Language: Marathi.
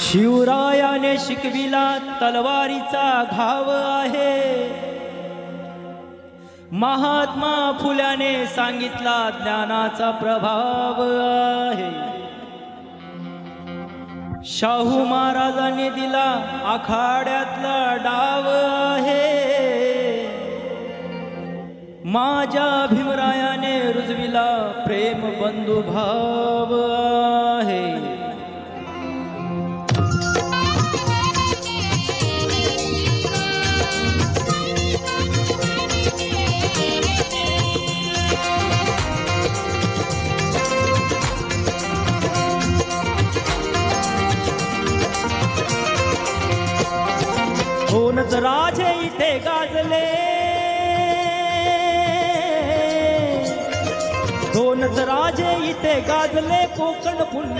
शिवरायाने शिकविला तलवारीचा घाव आहे. महात्मा फुल्याने सांगितला ज्ञानाचा प्रभाव आहे. शाहू महाराजांनी दिला आखाड्यातला डाव आहे. माझ्या भीमरायाने रुजविला प्रेम बंधुभाव आहे. दोनच राजे इथे गाजले. दोनच राजे इथे गाजले कोकण पुण्य